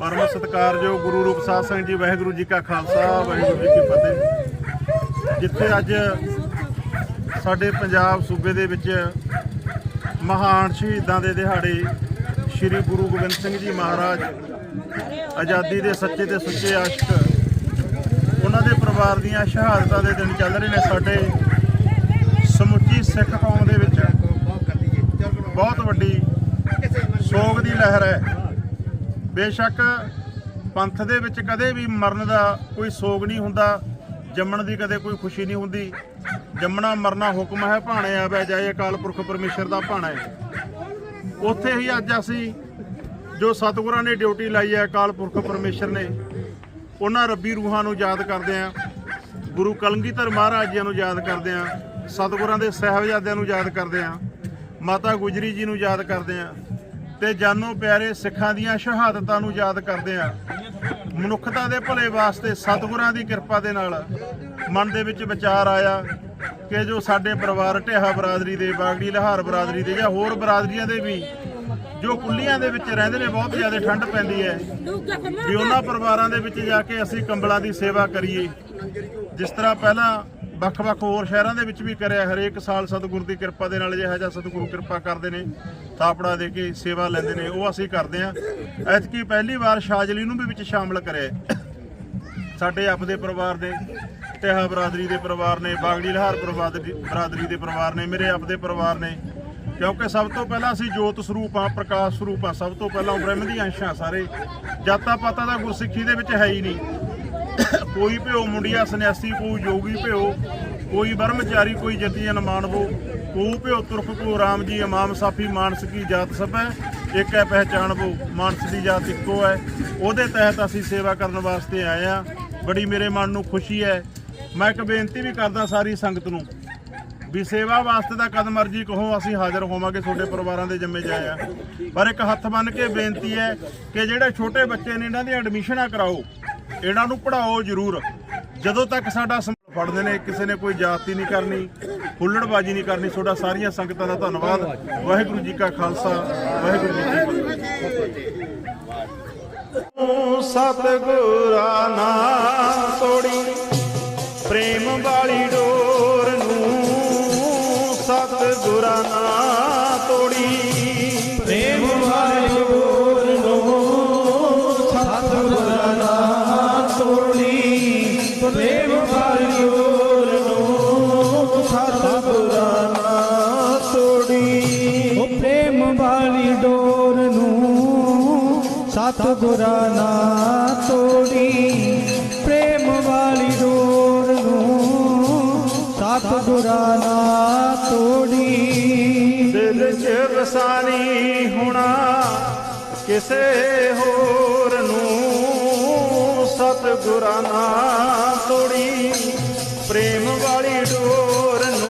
ਪਰਮ ਸਤਿਕਾਰਯੋਗ ਗੁਰੂ ਰੂਪ ਸਾਧ ਸਿੰਘ ਜੀ, ਵਾਹਿਗੁਰੂ ਜੀ ਕਾ ਖਾਲਸਾ, ਵਾਹਿਗੁਰੂ ਜੀ ਕੀ ਫਤਿਹ। ਜਿੱਥੇ ਅੱਜ ਸਾਡੇ ਪੰਜਾਬ ਸੂਬੇ ਦੇ ਵਿੱਚ ਮਹਾਨ ਸ਼ਹੀਦਾਂ ਦੇ ਦਿਹਾੜੇ ਸ੍ਰੀ ਗੁਰੂ ਗੋਬਿੰਦ ਸਿੰਘ ਜੀ ਮਹਾਰਾਜ ਆਜ਼ਾਦੀ ਦੇ ਸੱਚੇ ਤੇ ਸੁੱਚੇ ਆਸ਼ਿਕ, ਉਹਨਾਂ ਦੇ ਪਰਿਵਾਰ ਦੀਆਂ ਸ਼ਹਾਦਤਾਂ ਦੇ ਦਿਨ ਚੱਲ ਰਹੇ ਨੇ ਸਾਡੇ ਸਮੁੱਚੀ ਸਿੱਖ ਕੌਮ ਦੇ ਵਿੱਚ। ਬਹੁਤ ਵੱਡੀ ਸੋਗ ਦੀ ਲਹਿਰ ਹੈ। ਬੇਸ਼ੱਕ ਪੰਥ ਦੇ ਵਿੱਚ ਕਦੇ ਵੀ ਮਰਨ ਦਾ ਕੋਈ ਸੋਗ ਨਹੀਂ ਹੁੰਦਾ, ਜੰਮਣ ਦੀ ਕਦੇ ਕੋਈ ਖੁਸ਼ੀ ਨਹੀਂ ਹੁੰਦੀ। ਜੰਮਣਾ ਮਰਨਾ ਹੁਕਮ ਹੈ, ਭਾਣੇ ਆਵੇ ਜਾਏ, ਅਕਾਲ ਪੁਰਖ ਪਰਮੇਸ਼ਰ ਦਾ ਭਾਣਾ ਹੈ। ਉੱਥੇ ਹੀ ਅੱਜ ਅਸੀਂ ਜੋ ਸਤਿਗੁਰਾਂ ਨੇ ਡਿਊਟੀ ਲਾਈ ਹੈ, ਅਕਾਲ ਪੁਰਖ ਪਰਮੇਸ਼ਰ ਨੇ, ਉਹਨਾਂ ਰੱਬੀ ਰੂਹਾਂ ਨੂੰ ਯਾਦ ਕਰਦੇ ਆਂ ਗੁਰੂ ਕਲਗੀਧਰ ਮਹਾਰਾਜ ਜੀ ਨੂੰ ਯਾਦ ਕਰਦੇ ਆਂ ਸਤਿਗੁਰਾਂ ਦੇ ਸਹਿਬਜ਼ਾਦਿਆਂ ਨੂੰ ਯਾਦ ਕਰਦੇ ਆਂ ਮਾਤਾ ਗੁਜਰੀ ਜੀ ਨੂੰ ਯਾਦ ਕਰਦੇ ਆਂ ਤੇ ਜਾਨੋ ਪਿਆਰੇ ਸਿੱਖਾਂ ਦੀਆਂ ਸ਼ਹਾਦਤਾਂ ਨੂੰ ਯਾਦ ਕਰਦੇ ਆਂ ਮਨੁੱਖਤਾ ਦੇ ਭਲੇ ਵਾਸਤੇ ਸਤਿਗੁਰਾਂ ਦੀ ਕਿਰਪਾ ਦੇ ਨਾਲ ਮਨ ਦੇ ਵਿੱਚ ਵਿਚਾਰ ਆਇਆ ਕਿ ਜੋ ਸਾਡੇ ਪਰਿਵਾਰ ਢੇਹਾ ਬਰਾਦਰੀ ਦੇ, ਬਾਗੜੀ ਲਹਾਰ ਬਰਾਦਰੀ ਦੇ ਜਾਂ ਹੋਰ ਬਰਾਦਰੀਆਂ ਦੇ ਵੀ ਜੋ ਕੁੱਲੀਆਂ ਦੇ ਵਿੱਚ ਰਹਿੰਦੇ ਨੇ, ਬਹੁਤ ਜ਼ਿਆਦਾ ਠੰਡ ਪੈਂਦੀ ਹੈ ਵੀ ਉਹਨਾਂ ਪਰਿਵਾਰਾਂ ਦੇ ਵਿੱਚ ਜਾ ਕੇ ਅਸੀਂ ਕੰਬਲਾਂ ਦੀ ਸੇਵਾ ਕਰੀਏ। ਜਿਸ ਤਰ੍ਹਾਂ ਪਹਿਲਾਂ ਵੱਖ-ਵੱਖ ਹੋਰ ਸ਼ਹਿਰਾਂ ਦੇ ਵਿੱਚ ਵੀ ਕਰਿਆ ਹਰੇਕ ਸਾਲ ਸਤਿਗੁਰੂ ਦੀ ਕਿਰਪਾ ਦੇ ਨਾਲ ਜਿਹੜਾ ਜਿਹਾ ਸਤਿਗੁਰੂ ਕਿਰਪਾ ਕਰਦੇ ਨੇ, ਥਾਪੜਾ ਦੇ ਕੇ ਸੇਵਾ ਲੈਂਦੇ ਨੇ, ਉਹ ਅਸੀਂ ਕਰਦੇ ਆਂ ਐਤਕੀ ਪਹਿਲੀ ਵਾਰ ਸ਼ਾਜਲੀ ਨੂੰ ਵੀ ਵਿੱਚ ਸ਼ਾਮਲ ਕਰਿਆ ਸਾਡੇ ਆਪਦੇ ਪਰਿਵਾਰ ਦੇ ਟਿਹਾ ਬਰਾਦਰੀ ਦੇ ਪਰਿਵਾਰ ਨੇ, ਬਾਗੜੀ ਲਹਾਰ ਬਰਾਦਰੀ ਬਰਾਦਰੀ ਦੇ ਪਰਿਵਾਰ ਨੇ, ਮੇਰੇ ਆਪਦੇ ਪਰਿਵਾਰ ਨੇ। ਕਿਉਂਕਿ ਸਭ ਤੋਂ ਪਹਿਲਾਂ ਅਸੀਂ ਜੋਤ ਸਰੂਪ ਆ ਪ੍ਰਕਾਸ਼ ਸਰੂਪ ਆ ਸਭ ਤੋਂ ਪਹਿਲਾਂ ਬ੍ਰਹਮ ਦੀ ਅੰਸ਼ਾਂ ਸਾਰੇ। ਜਾਤਾਂ ਪਾਤਾਂ ਦਾ ਗੁਰਸਿੱਖੀ ਦੇ ਵਿੱਚ ਹੈ ਹੀ ਨਹੀਂ। ਕੋਈ ਭਿਓ ਮੁੰਡਿਆ, ਸੰਨਿਆਸੀ ਕੋਈ ਯੋਗੀ ਭਿਓ, ਕੋਈ ਬਰਮਚਾਰੀ ਕੋਈ ਜਤੀਜਨ ਮਾਨਵੋ ਕੋ ਭਿਓ, ਤੁਰਖ ਕੋ ਰਾਮ ਜੀ, ਇਮਾਮ ਸਾਫੀ, ਮਾਨਸ ਕੀ ਜਾਤ ਸਭ ਹੈ, ਇੱਕ ਹੈ ਪਹਿਚਾਨਵੋ, ਮਾਨਸ ਦੀ ਜਾਤ ਇੱਕੋ ਹੈ। ਉਹਦੇ ਤਹਿਤ ਅਸੀਂ ਸੇਵਾ ਕਰਨ ਵਾਸਤੇ ਆਏ ਆ ਬੜੀ ਮੇਰੇ ਮਨ ਨੂੰ ਖੁਸ਼ੀ ਹੈ। ਮੈਂ ਇੱਕ ਬੇਨਤੀ ਵੀ ਕਰਦਾ ਸਾਰੀ ਸੰਗਤ ਨੂੰ ਵੀ ਸੇਵਾ ਵਾਸਤੇ ਦਾ ਕਦ ਮਰਜ਼ੀ ਕਹੋ, ਅਸੀਂ ਹਾਜ਼ਰ ਹੋਵਾਂਗੇ, ਤੁਹਾਡੇ ਪਰਿਵਾਰਾਂ ਦੇ ਜੰਮੇ ਜਾਏ ਆ ਪਰ ਇੱਕ ਹੱਥ ਬੰਨ ਕੇ ਬੇਨਤੀ ਹੈ ਕਿ ਜਿਹੜੇ ਛੋਟੇ ਬੱਚੇ ਨੇ, ਇਹਨਾਂ ਦੀਆਂ ਐਡਮਿਸ਼ਨਾਂ ਕਰਾਓ। ਇਹਨਾਂ ਨੂੰ ਪੜਾਓ ਜ਼ਰੂਰ। ਜਦੋਂ ਤੱਕ ਸਾਡਾ ਫੜਦੇ ਨੇ ਕਿਸੇ ਨੇ ਕੋਈ ਜਾਤੀ ਨਹੀਂ ਕਰਨੀ ਹੁੱਲੜਬਾਜੀ ਨਹੀਂ ਕਰਨੀ ਤੁਹਾਡਾ ਸਾਰੀਆਂ ਸੰਗਤਾਂ ਦਾ ਧੰਨਵਾਦ। ਵਾਹਿਗੁਰੂ ਜੀ ਕਾ ਖਾਲਸਾ ਵਾਹਿਗੁਰੂ ਜੀ ਕੀ ਫਤਿਹ। ਸਤਿਗੁਰਾਂ ਨਾਮ ਤੋੜੀ ਪ੍ਰੇਮ ਵਾਲੀ ਡੋਰ ਨੂੰ ਸਤਿਗੁਰਾਂ ਨਾਮ ਤੋੜੀ। ਪ੍ਰੇਮ ਵਾਲੀ ਡੋਰ ਨੂੰ ਸਤਿਗੁਰਾਂ ਨਾਮ ਤੋੜੀ, ਪ੍ਰੇਮ ਵਾਲੀ ਡੋਰ ਨੂੰ ਸਤਿਗੁਰਾਂ ਨਾਮ ਤੋੜੀ। ਦਿਲ 'ਚ ਵਸਾਨੀ ਹੋਣਾ ਕਿਸੇ ਹੋਰ ਨੂੰ ਸਤਿਗੁਰਾਂ ਨਾਮ ਤੋੜੀ।